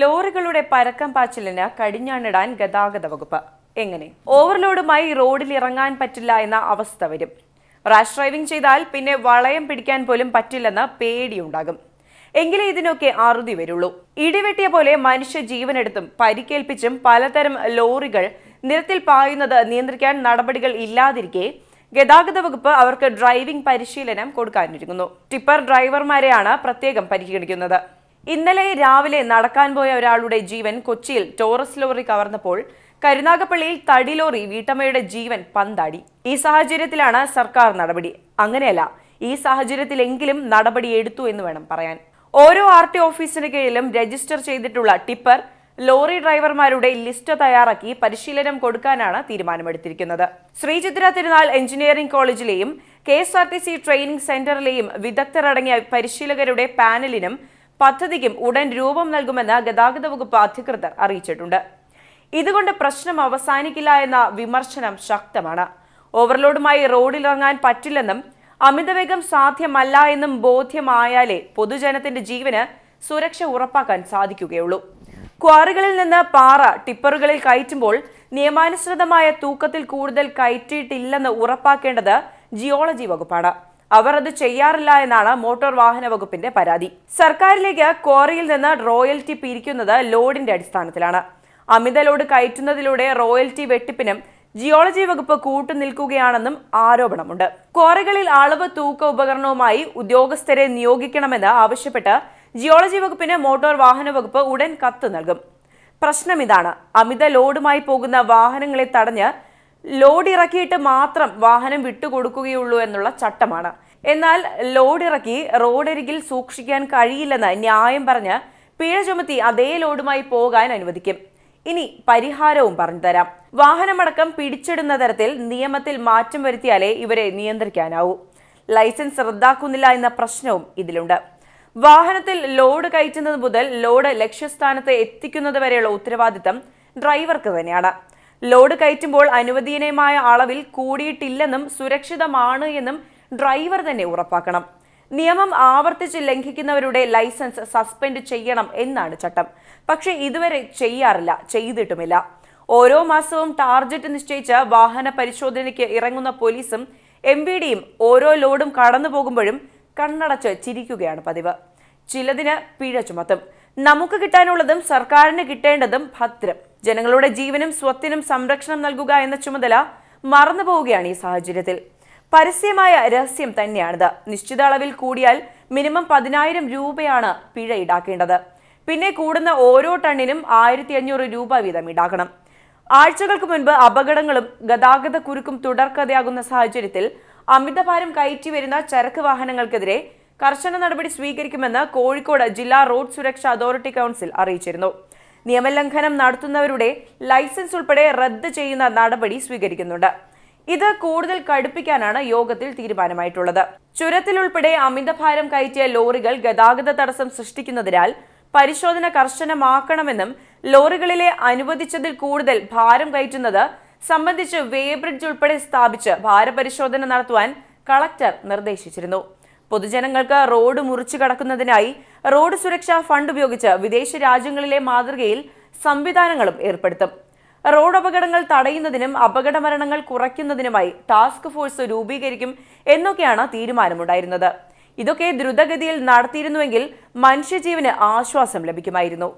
ലോറികളുടെ പരക്കം പാച്ചിലിന് കടിഞ്ഞാണിടാൻ ഗതാഗത വകുപ്പ്. എങ്ങനെ? ഓവർലോഡുമായി റോഡിൽ ഇറങ്ങാൻ പറ്റില്ല എന്ന അവസ്ഥ വരും. റാഷ് ഡ്രൈവിംഗ് ചെയ്താൽ പിന്നെ വളയം പിടിക്കാൻ പോലും പറ്റില്ലെന്ന് പേടിയുണ്ടാകും. എങ്കിലേ ഇതിനൊക്കെ അറുതി വരുള്ളൂ. ഇടിവെട്ടിയ പോലെ മനുഷ്യ ജീവനെടുത്തും പരിക്കേൽപ്പിച്ചും പലതരം ലോറികൾ നിരത്തിൽ പായുന്നത് നിയന്ത്രിക്കാൻ നടപടികൾ ഇല്ലാതിരിക്കെ ഗതാഗത വകുപ്പ് അവർക്ക് ഡ്രൈവിംഗ് പരിശീലനം കൊടുക്കാനിരിക്കുന്നു. ടിപ്പർ ഡ്രൈവർമാരെയാണ് പ്രത്യേകം പരിഗണിക്കുന്നത്. ഇന്നലെ രാവിലെ നടക്കാൻ പോയ ഒരാളുടെ ജീവൻ കൊച്ചിയിൽ ടോറസ് ലോറി കവർന്നപ്പോൾ കരുനാഗപ്പള്ളിയിൽ തടി ലോറി വീട്ടമ്മയുടെ ജീവൻ പന്താടി. ഈ സാഹചര്യത്തിലാണ് സർക്കാർ നടപടി. അങ്ങനെയല്ല ഈ സാഹചര്യത്തിലെങ്കിലും നടപടി എടുത്തു എന്ന് വേണം പറയാൻ. ഓരോ ആർ ടി ഓഫീസിന് കീഴിലും രജിസ്റ്റർ ചെയ്തിട്ടുള്ള ടിപ്പർ ലോറി ഡ്രൈവർമാരുടെ ലിസ്റ്റ് തയ്യാറാക്കി പരിശീലനം കൊടുക്കാനാണ് തീരുമാനമെടുത്തിരിക്കുന്നത്. Sree Chitra Thirunal engineering കോളേജിലെയും K S R T C training സെന്ററിലെയും വിദഗ്ധരടങ്ങിയ പരിശീലകരുടെ പാനലിനും പദ്ധതിക്കും ഉടൻ രൂപം നൽകുമെന്ന് ഗതാഗത വകുപ്പ് അധികൃതർ അറിയിച്ചിട്ടുണ്ട്. ഇതുകൊണ്ട് പ്രശ്നം അവസാനിക്കില്ല എന്ന വിമർശനം ശക്തമാണ്. ഓവർലോഡുമായി റോഡിലിറങ്ങാൻ പറ്റില്ലെന്നും അമിതവേഗം സാധ്യമല്ല എന്നും ബോധ്യമായാലേ പൊതുജനത്തിന്റെ ജീവന് സുരക്ഷ ഉറപ്പാക്കാൻ സാധിക്കുകയുള്ളൂ. ക്വാറികളിൽ നിന്ന് പാറ ടിപ്പറുകളിൽ കയറ്റുമ്പോൾ നിയമാനുസൃതമായ തൂക്കത്തിൽ കൂടുതൽ കയറ്റിയിട്ടില്ലെന്ന് ഉറപ്പാക്കേണ്ടത് ജിയോളജി വകുപ്പാണ്. അവർ അത് ചെയ്യാറില്ല എന്നാണ് മോട്ടോർ വാഹന വകുപ്പിന്റെ പരാതി. സർക്കാരിലേക്ക് ക്വാറിയിൽ നിന്ന് റോയൽറ്റി പിരിക്കുന്നത് ലോഡിന്റെ അടിസ്ഥാനത്തിലാണ്. അമിത ലോഡ് കയറ്റുന്നതിലൂടെ റോയൽറ്റി വെട്ടിപ്പിനും ജിയോളജി വകുപ്പ് കൂട്ടുനിൽക്കുകയാണെന്നും ആരോപണമുണ്ട്. ക്വാറികളിൽ അളവ് തൂക്ക ഉപകരണവുമായി ഉദ്യോഗസ്ഥരെ നിയോഗിക്കണമെന്ന് ആവശ്യപ്പെട്ട് ജിയോളജി വകുപ്പിന് മോട്ടോർ വാഹന വകുപ്പ് ഉടൻ കത്ത് നൽകും. പ്രശ്നം ഇതാണ്. അമിത ലോഡുമായി പോകുന്ന വാഹനങ്ങളെ തടഞ്ഞ് ലോഡ് ഇറക്കിയിട്ട് മാത്രം വാഹനം വിട്ടുകൊടുക്കുകയുള്ളൂ എന്നുള്ള ചട്ടമാണ്. എന്നാൽ ലോഡ് ഇറക്കി റോഡരികിൽ സൂക്ഷിക്കാൻ കഴിയില്ലെന്ന് ന്യായം പറഞ്ഞ് പിഴ ചുമത്തി അതേ ലോഡുമായി പോകാൻ അനുവദിക്കും. ഇനി പരിഹാരവും പറഞ്ഞു തരാം. വാഹനമടക്കം പിടിച്ചിടുന്ന തരത്തിൽ നിയമത്തിൽ മാറ്റം വരുത്തിയാലേ ഇവരെ നിയന്ത്രിക്കാനാവൂ. ലൈസൻസ് റദ്ദാക്കുന്നില്ല എന്ന പ്രശ്നവും ഇതിലുണ്ട്. വാഹനത്തിൽ ലോഡ് കയറ്റുന്നത് മുതൽ ലോഡ് ലക്ഷ്യസ്ഥാനത്ത് എത്തിക്കുന്നത് വരെയുള്ള ഉത്തരവാദിത്തം ഡ്രൈവർക്ക് തന്നെയാണ്. ലോഡ് കയറ്റുമ്പോൾ അനുവദനീയമായ അളവിൽ കൂടിയിട്ടില്ലെന്നും സുരക്ഷിതമാണ് എന്നും ഡ്രൈവർ തന്നെ ഉറപ്പാക്കണം. നിയമം ആവർത്തിച്ച് ലംഘിക്കുന്നവരുടെ ലൈസൻസ് സസ്പെൻഡ് ചെയ്യണം എന്നാണ് ചട്ടം. പക്ഷേ ഇതുവരെ ചെയ്യാറില്ല ചെയ്തിട്ടുമില്ല. ഓരോ മാസവും ടാർജറ്റ് നിശ്ചയിച്ച് വാഹന പരിശോധനയ്ക്ക് ഇറങ്ങുന്ന പോലീസും എം വി ഡിയും ഓരോ ലോഡും കടന്നു പോകുമ്പോഴും കണ്ണടച്ച് ചിരിക്കുകയാണ് പതിവ്. ചിലതിന് പിഴ ചുമത്തും. നമുക്ക് കിട്ടാനുള്ളതും സർക്കാരിന് കിട്ടേണ്ടതും ഭദ്രം. ജനങ്ങളുടെ ജീവനും സ്വത്തിനും സംരക്ഷണം നൽകുക എന്ന ചുമതല മറന്നു പോവുകയാണ് ഈ സാഹചര്യത്തിൽ. പരസ്യമായ രഹസ്യം തന്നെയാണിത്. നിശ്ചിത അളവിൽ കൂടിയാൽ മിനിമം പതിനായിരം രൂപയാണ് പിഴ ഈടാക്കേണ്ടത്. പിന്നെ കൂടുന്ന ഓരോ ടണ്ണിനും ആയിരത്തി അഞ്ഞൂറ് രൂപ വീതം ഈടാക്കണം. ആഴ്ചകൾക്ക് മുൻപ് അപകടങ്ങളും ഗതാഗത കുരുക്കും തുടർക്കഥയാകുന്ന സാഹചര്യത്തിൽ അമിതഭാരം കയറ്റി വരുന്ന ചരക്ക് വാഹനങ്ങൾക്കെതിരെ കർശന നടപടി സ്വീകരിക്കുമെന്ന് കോഴിക്കോട് ജില്ലാ റോഡ് സുരക്ഷാ അതോറിറ്റി കൗൺസിൽ അറിയിച്ചിരുന്നു. നിയമലംഘനം നടത്തുന്നവരുടെ ലൈസൻസ് ഉൾപ്പെടെ റദ്ദ് ചെയ്യുന്ന നടപടി സ്വീകരിക്കുന്നുണ്ട്. ഇത് കൂടുതൽ കടുപ്പിക്കാനാണ് യോഗത്തിൽ തീരുമാനമായിട്ടുള്ളത്. ചുരത്തിലുൾപ്പെടെ അമിതഭാരം കയറ്റിയ ലോറികൾ ഗതാഗത തടസ്സം സൃഷ്ടിക്കുന്നതിനാൽ പരിശോധന കർശനമാക്കണമെന്നും ലോറികളിലെ അനുവദിച്ചതിൽ കൂടുതൽ ഭാരം കയറ്റുന്നത് സംബന്ധിച്ച് വേ ബ്രിഡ്ജ് ഉൾപ്പെടെ സ്ഥാപിച്ച് ഭാരപരിശോധന നടത്തുവാൻ കളക്ടർ നിർദ്ദേശിച്ചിരുന്നു. പൊതുജനങ്ങൾക്ക് റോഡ് മുറിച്ചു കടക്കുന്നതിനായി റോഡ് സുരക്ഷാ ഫണ്ട് ഉപയോഗിച്ച് വിദേശ രാജ്യങ്ങളിലെ മാതൃകയിൽ സംവിധാനങ്ങളും ഏർപ്പെടുത്തും. റോഡ് അപകടങ്ങൾ തടയുന്നതിനും അപകട മരണങ്ങൾ കുറയ്ക്കുന്നതിനുമായി ടാസ്ക് ഫോഴ്സ് രൂപീകരിക്കും എന്നൊക്കെയാണ് തീരുമാനമുണ്ടായിരുന്നത്. ഇതൊക്കെ ദ്രുതഗതിയിൽ നടത്തിയിരുന്നുവെങ്കിൽ മനുഷ്യജീവന് ആശ്വാസം ലഭിക്കുമായിരുന്നു.